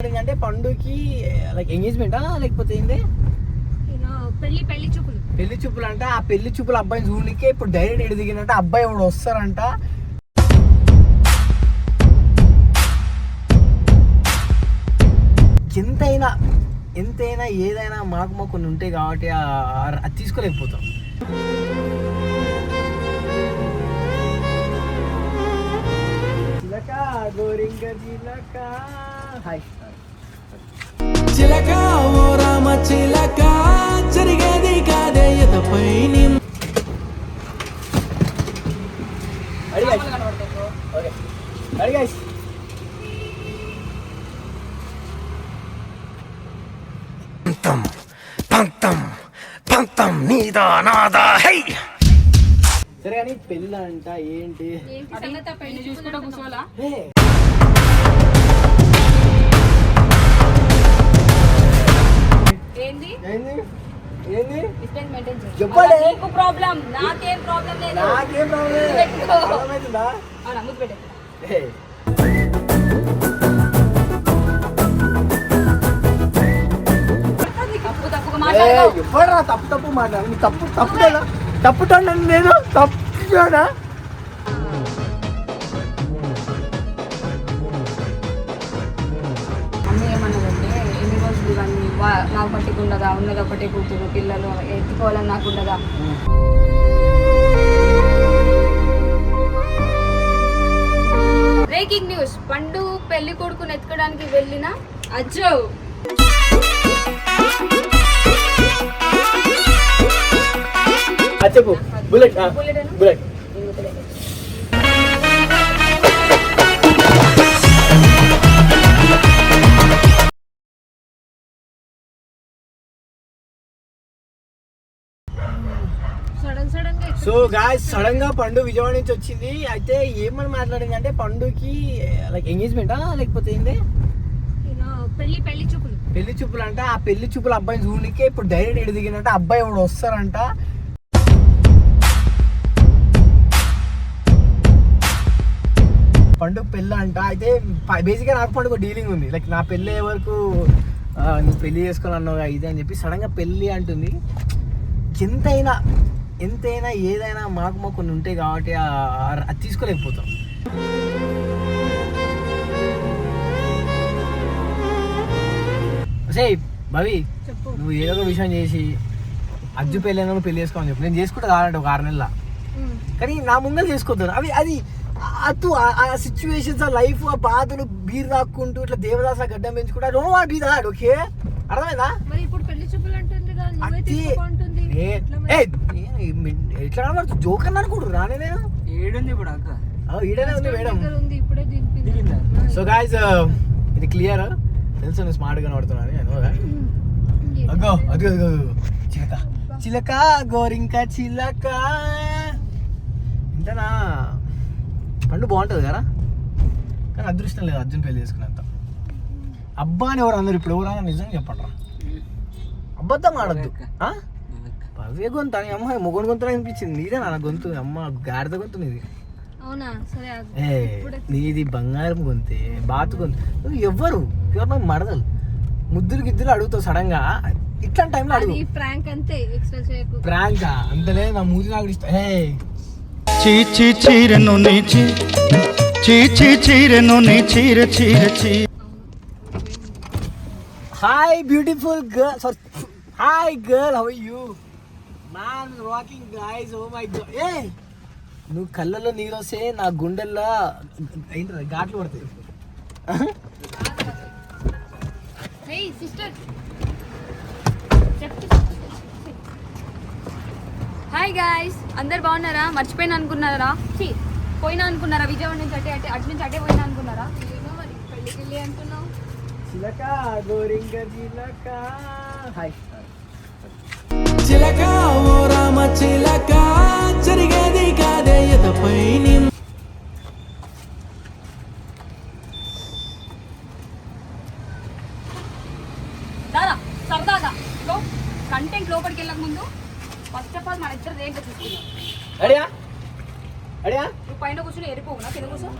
అంటే పండుకి లైక్ ఎంగేజ్మెంటా లేకపోతే ఏంది? నేను పెళ్ళి పెళ్ళి చూపులు. పెళ్ళి చూపులు అంటే ఆ పెళ్ళి చూపులు అబ్బాయిని చూడనికే ఇప్పుడు డైరెక్ట్ ఎడు దిగినట్టు అబ్బాయి ఎవడు వస్తారంట. ఎంతైనా ఎంతైనా ఏదైనా మాకు మాకు కొన్ని ఉంటాయి కాబట్టి ఆ- అది తీసుకోలేకపోతాం. చిలక గోరింగ చిలక హాయ్ చిలక జరిగేది కాదే ఎదపై? పంతం పంతం పంతం నీదా నాదా హై సరే కానీ పెళ్ళి అంట ఏంటి పెళ్ళి చూసుకుంటూ కూర్చోవాలా? ఏంది? ఏంది? ఏంది? డిస్టెన్స్ మెయింటైన్ చేయి చెప్పండి. అలా నీకు ప్రాబ్లం నాకేం ప్రాబ్లం లేదు. నాకేం ప్రాబ్లం లేదు. అవునా ముద్దు పెట్టే తప్పు తప్పుగా తప్పు తప్పు మాట్లాడు? తప్పు తప్పుటేనా తప్పుటాను నేను వా- నాకు పట్టుకుండదా ఉన్నది ఒకటే కూతురు పిల్లలు ఎత్తుకోవాలని నాకు ఉండదా బ్రేకింగ్ న్యూస్. పండు పెళ్ళి కొడుకుని ఎత్తుకోవడానికి వెళ్ళిన అజ్జో. చెప్పు బుల్లెట్ బుల్లెట్. సో గాయస్ సడన్గా పండు విజయవాడ నుంచి వచ్చింది. అయితే ఏమని మాట్లాడింది అంటే పండుకి లైక్ ఎంగేజ్మెంటా లేకపోతే ఏంది? పెళ్ళి పెళ్ళి చూపులు. పెళ్ళి చూపులు అంటే ఆ పెళ్ళి చూపులు అబ్బాయిని చూడనికే ఇప్పుడు డైరెక్ట్ ఎడు దిగినట్టు అబ్బాయి ఎవడు వస్తారంట. పండుగ పెళ్ళి అంట. అయితే బేసిక్గా నాకు పండుగ డీలింగ్ ఉంది. లైక్ నా పెళ్ళి వరకు నువ్వు పెళ్ళి చేసుకొని అన్నావు ఇది అని చెప్పి సడన్గా పెళ్ళి అంటుంది. ఎంతైనా ఎంతైనా ఏదైనా మాకు మాకు కొన్ని ఉంటాయి కాబట్టి ఆ- అది తీసుకోలేకపోతాం. సే భవి నువ్వు ఏదో ఒక విషయం చేసి అజ్జు పెళ్ళైనా నువ్వు పెళ్ళి చేసుకోమని చెప్పు. నేను చేసుకుంటా కావాలంటే ఒక ఆరు నెలల. కానీ నా ముంగలు చేసుకోవద్దు అవి అది అటు ఆ సిచ్యువేషన్స్ ఆ లైఫ్ ఆ బాధలు బీర్ రాక్కుంటూ ఇట్లా దేవదాస గడ్డం పెంచుకుంటా. Don't want be that okay? అర్థమైందా? ఏ- ఎట్లా? నేను కనబడుతుంది జోక్ అన్న అనుకుంటు రానే నేను. ఏడుంది ఇప్పుడు అక్క. ఆ, ఈడనే ఉంది మేడం. దగ్గర ఉంది ఇప్పుడే దింపింది. దిగిందా? సో గాయస్ ఇది క్లియర్ తెలుసు నువ్వు స్మార్ట్ కనబడుతున్నాను నేను అగ్గో అదిగో అదిగో అదిగో. చిలక. చిలక గోరింక చిలక. ఇంతనా? పండు బాగుంటుంది కదా? కానీ అదృష్టం లేదు అర్జున్ పెళ్ళి చేసుకున్నంత. అబ్బా అని ఎవరు అందరు ఇప్పుడు ఎవరన్నా నిజంగా చెప్పండి రా అబద్ధం ఆడద్దు. పవ్య గొంతు అని అమ్మ మొగడు గొంతు అనిపించింది నీదే నా గొంతు అమ్మ గాడిద గొంతు నీది అవునా? సరే ఆగు. ఏ నీది బంగారం గొంతే బాతు గొంతు నువ్వు ఎవ్వరు? ఎవరు నాకు మడదలు ముద్దులు గిద్దులు అడుగుతావు సడన్గా ఇట్లాంటి టైంలో అడుగు. ప్రాంక్ అంతే ఎక్స్ప్రెస్ చేయకు. ప్రాంక్? అంతలే నా మూతి నాకు ఇష్టం. హే చీచి చీరను నీచి చీచి చీరను చీర చీర చీ. Hi beautiful girl sorry hi girl how you? Man walking guys oh my god ఏ నువ్వు కళ్ళలో నీరు వస్తే నా గుండెల్లో ఏంటి ఘాట్లు పడతాయి. హే సిస్టర్ హాయ్ గాయ్స్ అందరు బాగున్నారా? మర్చిపోయిన అనుకున్నారా? ఛీ, పోయినా అనుకున్నారా? విజయవాడ నుంచి అటే అటే అటు నుంచి అటే పోయినా అనుకున్నారా? ఏమో మరి పెళ్ళికి వెళ్ళి అంటున్నావు. చిలక గోరింగ చిలక హాయ్ చిలక ఓ రామ చిలక జరిగేది కాదే దారా సరదాగా లో కంటెంట్ లోపలికి వెళ్ళక ముందు ఫస్ట్ ఆఫ్ ఆల్ మన ఇద్దరు ఏంటో చూసుకుందాం. అడియా అడియా నువ్వు పైన కూర్చుని ఎరిపోవు నా కింద కూర్చో.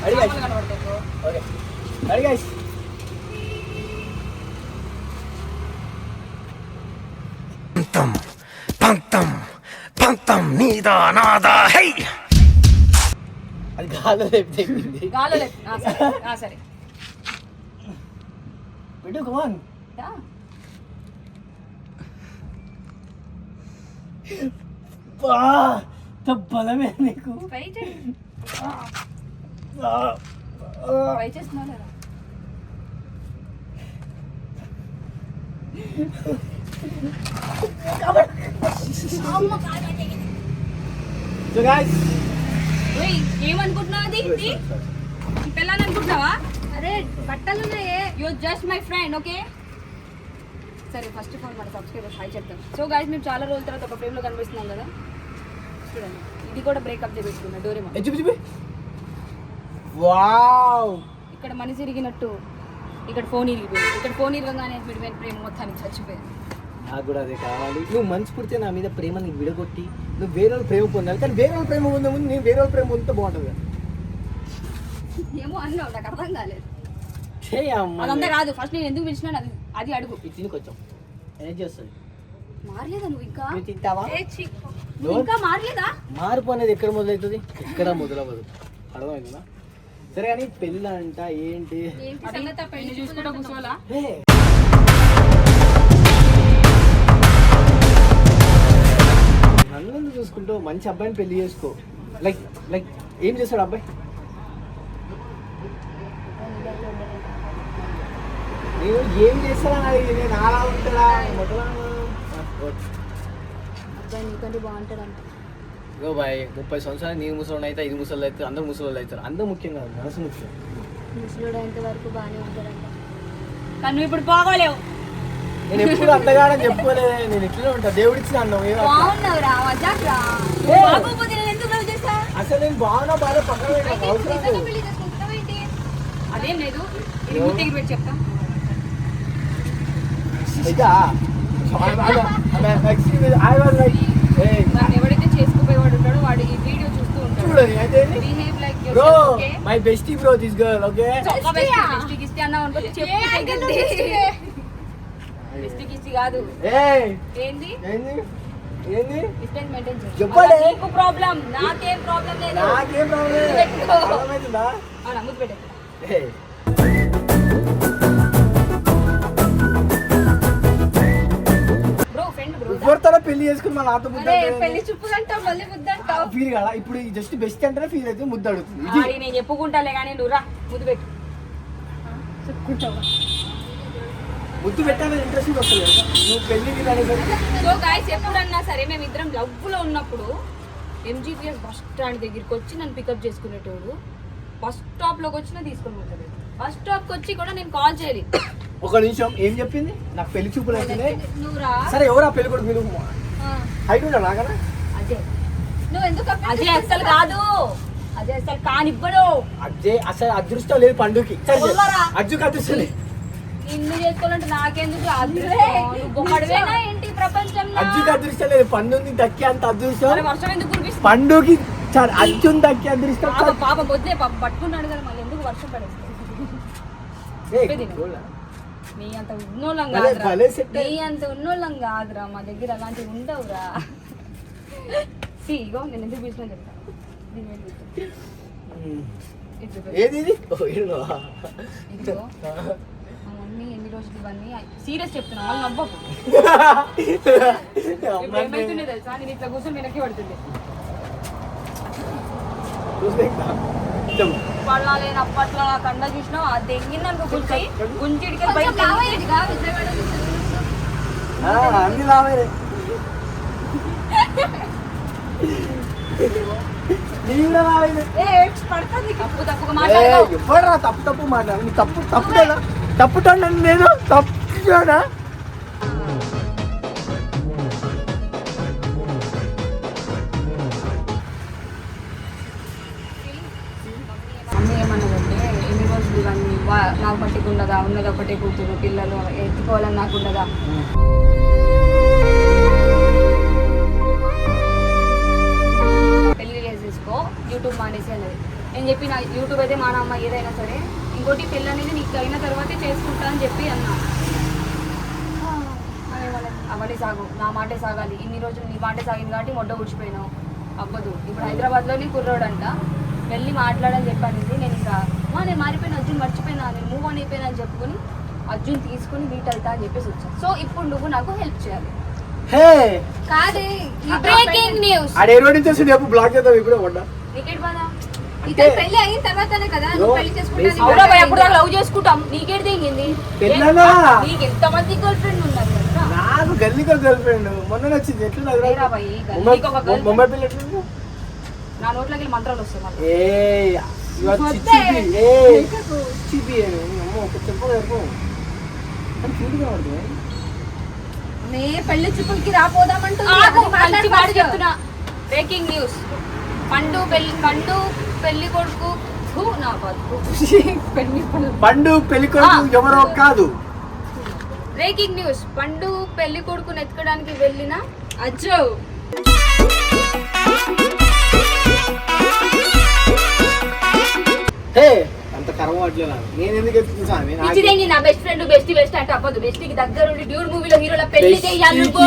Ready, guys? మామూలుగా కనబడతావు bro. ఓకే రెడీ గైస్ పంతం పంతం పంతం నీదా నాదా హై అది ఎక్కింది గాల్లో లేదు ఆ, సరే పెట్టు కమాన్. బా బలమే నీకు ట్రై చేయి ఆ, ఆ. ట్రై చేస్తున్నావు సో గైస్ ఓయ్, ఏమనుకుంటున్నావు అది? ఇది? నీ? పిల్లని అనుకుంటున్నావా అరే బట్టలు ఉన్నాయే. You just my friend okay సరే ఫస్ట్ ఆఫ్ ఆల్ మన సబ్స్క్రైబర్స్ హాయ్ చెప్తాం. సో గైస్ మేము చాలా రోజుల తర్వాత ఒక ఫ్రేమ్లో కనిపిస్తున్నాం కదా? చూడండి. ఇది కూడా బ్రేకప్ చేపించుకున్నా డోరేమో చూపి వావ్ ఇక్కడ మనిషి ఇరిగినట్టు. ఇక్కడ ఫోన్ ఇరిగిపోయింది. ఇక్కడ ఫోన్ ఇరగగానే విడిపోయిన ప్రేమ మొత్తానికి చచ్చిపోయింది. నాకు కూడా అదే కావాలి. నువ్వు మంచి పుడితే నా మీద ప్రేమని విడగొట్టి నువ్వు వేరే వాళ్ళ ప్రేమ పొందాలి. కానీ వేరే వాళ్ళ ప్రేమ పొందే ముందు నేను వేరే వాళ్ళ ప్రేమ పొందితే బాగుంటుంది కదా. ఏమో అన్నావు నాకు అర్థం కాలేదు. అదంతా కాదు ఫస్ట్ నేను ఎందుకు పిలిచినాను అది అది అడుగు. తిని కొంచెం. ఎనర్జీ వస్తుంది మారలేదా నువ్వు ఇంకా? తింటావా? ఇంకా మారలేదా? మార్పు అనేది ఎక్కడ మొదలవుతుంది? ఎక్కడ మొదలవ్వదు. అర్థమవుతుందా సరే కానీ పెళ్ళి అంట ఏంటి పెళ్ళి చూసుకుంటా కూర్చోవాలా? మంచి అబ్బాయిని పెళ్ళి చేసుకో. లైక్ లైక్ ఏం చేస్తాడు అబ్బాయి? నేను ఏం చేస్తానని అడిగి నేను అలా ఉంటాడా? మొదలా అబ్బాయి నీకంటే బాగుంటాడంట. గో బాయ్ ముప్పై సంవత్సరాలు నేను ముసలి అయితే ఐదు ముసలి అయితే అందరు ముసలి అవుతారు. అందరూ ముఖ్యం కాదు మనసు ముఖ్యం. ముసలుడు అయ్యేంత వరకు బాగానే ఉంటాడంట. కానీ నువ్వు ఇప్పుడు బాగోలేవు. నేను ఎప్పుడు అంతగాడని చెప్పుకోలేదు. నేను ఇట్లనే ఉంటా. దేవుడు ఇచ్చిన అన్నం. ఏం అట్లా. బాగున్నావురా మజాక్ రా. ఏ. బాగోపోతే నేను ఎందుకు లవ్ చేస్తా? అసలు నేను బాగున్నా బాగా పక్కన పెట్టాను అయితే అవసరం నిజంగా లేదు. పెళ్ళి చేసుకుంటున్నావు ఏంటి? అదేం లేదు. ఇది ముట్టికి పెట్టి చెప్తా. అయితే ఐ వాజ్ లైక్ ఏ నన్ను ఎవడైతే చేసుకుపోయేవాడు ఉంటాడో వాడు ఈ వీడియో చూస్తూ ఉంటాడు. Behave like bro okay my bestie bro this girl okay చెప్పు గిస్టీ కాదు. ఏ ఏంది? ఏంది? ఏంది? డిస్టెన్స్ మెయింటైన్ చేయి. నీకు ప్రాబ్లం నాకేం ప్రాబ్లం లేదు. నాకేం ప్రాబ్లం పెట్టే. ఎవరితో పెళ్ళి చేసుకుని మన నాతో ముద్ద పెళ్ళి చూపులు అంటావు మళ్ళీ ముద్దు అంటావు. ఫీల్ కాదా? ఇప్పుడు జస్ట్ బెస్ట్ అంటేనే ఫీల్ అయితే ముద్ద అడుగుతుంది. ఇది. నేను చెప్పుకుంటాలే కానీ నువ్వు రా ముద్దు పెట్టు. చెప్పుకుంటావా ముద్దు పెట్టాలని ఇంట్రెస్ట్ వస్తుంది నువ్వు పెళ్ళి సో గాయస్ ఎప్పుడన్నా సరే మేము ఇద్దరం లవ్లో ఉన్నప్పుడు ఎంజీపీఎస్ బస్ స్టాండ్ దగ్గరికి వచ్చి నన్ను పికప్ చేసుకునేటోడు బస్ స్టాప్లోకి వచ్చినా తీసుకొని పోతాడు. బస్ స్టాప్కి వచ్చి కూడా నేను కాల్ చేయాలి ఒక నిమిషం ఏం చెప్పింది? నాకు పెళ్ళి చూపులు రా. సరే ఎవరు పెళ్ళి కొడుకు మీరు? హైట్ ఉంటా నాకన్నా? అజయ్ నువ్వు ఎందుకు అజయ్ అసలు కాదు. అజయ్ అసలు కానివ్వడు. అజ్జే అసలు అదృష్టం లేదు పండుగకి. అజ్జుకి అదృష్టం లేదు నిన్ను చేసుకోవాలంటే నాకెందుకు అదృష్టం? ఏంటి ప్రపంచంలో? అజ్జుకి అదృష్టం లేదు. పండుని దక్కి అంత అదృష్టం. వర్షం ఎందుకు కురిపిస్తుంది? పండుకి అర్జున్ దక్కి అదృష్టం. పాప వద్దే పాప పట్టుకున్నాడు కదా మళ్ళీ ఎందుకు వర్షం పడేస్తుంది? నీ అంత ఉన్నోళ్ళం కాదురా. నీ అంత ఉన్నోళ్ళం కాదురా మా దగ్గర అలాంటివి ఉండవురా. ఇగో నేను ఎందుకు పిలిచినా చెప్తా. దీని మీద కూర్చో. ఉమ్. ఇటు చూడు. ఏది. ఇదిగో మా మమ్మీ ఎన్ని రోజులు ఇవన్నీ సీరియస్ చెప్తున్నా మళ్ళీ నవ్వకు. ఇప్పుడు ఏమైతుండే తెలుసా? నేను ఇట్లా కూర్చొని వెనక్కి పడుతుంది. పడాలి అప్పట్లో నా కండ చూసినా ఆ దెంగింది అనుకో బయట ఆ, అన్ని లావే పడుతుంది తప్పు మాట్లాడదు ఎవ్వడురా తప్పు తప్పు మాట్లాడు. నీ తప్పు తప్పుటేనా తప్పుతాను నేను తప్పునా ఎన్ని రోజులు నాకు పట్టుకుండదా ఉన్నది ఒకటే కూతురు పిల్లలు ఎత్తుకోవాలని నాకు ఉండదా సాగు నా మాటే సాగాలి ఇన్ని రోజులు నీ మాటే సాగింది కాబట్టి మొడ్డ ఊడ్చిపోయినావు. అవ్వదు. ఇప్పుడు హైదరాబాద్లోని కుర్రోడంట వెళ్ళి మాట్లాడని చెప్పాను నేను ఇంకా మా నేను మారిపోయిన అర్జున్ మర్చిపోయినా నేను మూవ్ ఆన్ అయిపోయినా అని చెప్పుకొని అర్జున్ తీసుకుని మీట్ వెళ్తా అని చెప్పేసి వచ్చాను సో ఇప్పుడు నువ్వు నాకు హెల్ప్ చేయాలి. కాదే బ్రేకింగ్ న్యూస్ బ్లాక్ చేద్దాం ఇప్పుడు బాధ ఇతను పెళ్ళి అయిన తర్వాతనే కదా పెళ్ళి చేసుకుంటాను లవ్ చేసుకుంటాం? నీకేంటి తెగింది? పెళ్ళనా? నీకు ఎంత మంది గర్ల్ ఫ్రెండ్ ఉన్నారు? నాకు గల్లీకి గర్ల్ ఫ్రెండ్ మొన్న వచ్చింది. ఎట్లా ఒక ముంబై పిల్ల ఎట్లుంది? నా నోట్లోకి వెళ్ళి మంత్రాలు వస్తాయి మళ్ళీ. ఏ అమ్మో ఒక చెప్ప చెప్పు పడుతుంది నే పెళ్ళి చూపులకి రాపోదామంటుంది ఆగు, అది మంచి మాట మాట్లాడు చెప్తున్నా. Breaking news. పండు పెళ్ళి పండు పెళ్ళి కొడుకు నా బతుకు. పెళ్ళి కొడుకు. పండు పెళ్ళి కొడుకు. ఎవరో కాదు. Breaking news. పండు పెళ్ళి కొడుకుని ఎత్తుకోవడానికి వెళ్ళిన అజ్జు. అంత నేను ఎందుకు నా బెస్ట్ ఫ్రెండ్ బెస్ట్ బెస్ట్ అంటే అవ్వదు. బెస్ట్కి దగ్గరుండి డ్యూడ్ మూవీలో హీరోల పెళ్ళి చేయాలి నువ్వు.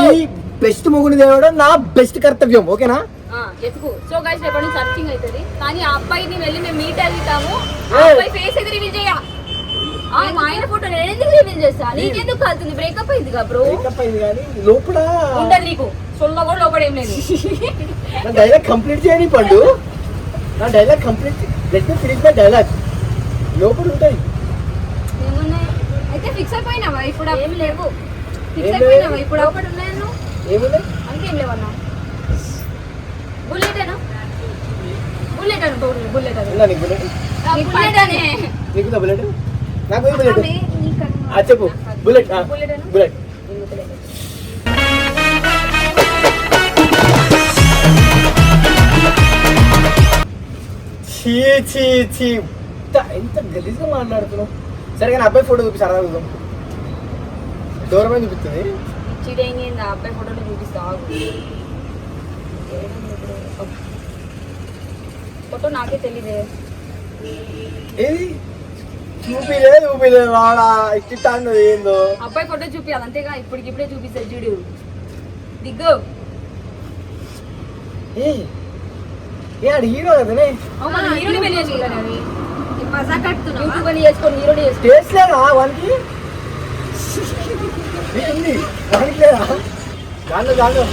బెస్ట్ మొగుని తేవడం నా బెస్ట్ కర్తవ్యం ఓకేనా? సో గైస్ రేపటి నుంచి సర్చింగ్ అవుతుంది. కానీ ఆ అబ్బాయిని వెళ్ళి మేము మీట్ అవుతాము. అబ్బాయి ఫేస్ చేయ ఆ, మా ఆయన ఫోటో నేను ఎందుకు రివీల్ చేస్తా? నీకెందుకు కాలుతుంది? బ్రేకప్ అయింది కా బ్రో బ్రేకప్ అయింది కానీ లోపల ఉండదు నీకు. సొల్ల కూడా లోపల ఏం లేదు. నా డైలాగ్ కంప్లీట్ చేయని పండు. నా dialogue complete let me finish my dialogue లోపల ఉంటాయి. అయితే ఫిక్స్ అయిపోయినావా ఇప్పుడు? ఏం లేవు. ఫిక్స్ అయిపోయినావా. ఇప్పుడు? ఒకటి ఉన్నాయను ఏమున్నాయి? అంకేం లేవన్నా? బుల్లెట్ అను బుల్లెట్ అను. బుల్లెట్ అను బుల్లెట్ బుల్లెట్ అనే. నీకు బుల్లెట్ నాకు బుల్లెట్ చెప్పు. బుల్లెట్ బుల్లెట్ చీ చీ చీ ఎంత గలీజ్గా మాట్లాడుతున్నావు. సరే కానీ అబ్బాయి ఫోటో చూపి సరదా చూద్దాం. దూరమే చూపిస్తుంది? అబ్బాయి ఫోటోలు చూపిస్తా. ఫోటో నాకే తెలియదే ఏది? చూపిలే చూపిలే వాడా ఇట్టాను ఏందో. అబ్బాయి ఫోటో చూపించాలి అంతేగా. ఇప్పటికి ఇప్పుడే చూపిస్తా చూడు. దిగ్గు. ఏ ఏ ఆడు హీరో కదనే. అవునా హీరోని పెళ్ళి చేసుకుంటాను అది మజా కడుతున్నావా యూట్యూబ్ పెళ్ళి చేసుకొని హీరోని చేసుకో టేస్ట్ లేదా వానికి? నీకుంది వానికి లేదా? దాంట్లో దాంట్లో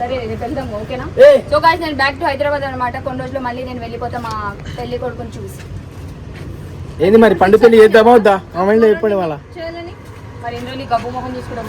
సరే రేపు వెళ్దాము ఓకేనా? సో గాయస్ నేను బ్యాక్ టు హైదరాబాద్ అనమాట కొన్ని రోజులు మళ్ళీ నేను వెళ్ళిపోతా మా పెళ్ళి కొడుకుని చూసి. ఏంది మరి పండు పెళ్ళి చేద్దామా వద్దా? చెప్పండి వాళ్ళ మరి ఇందులో నీ గబ్బు మొహం చూసుకోవడం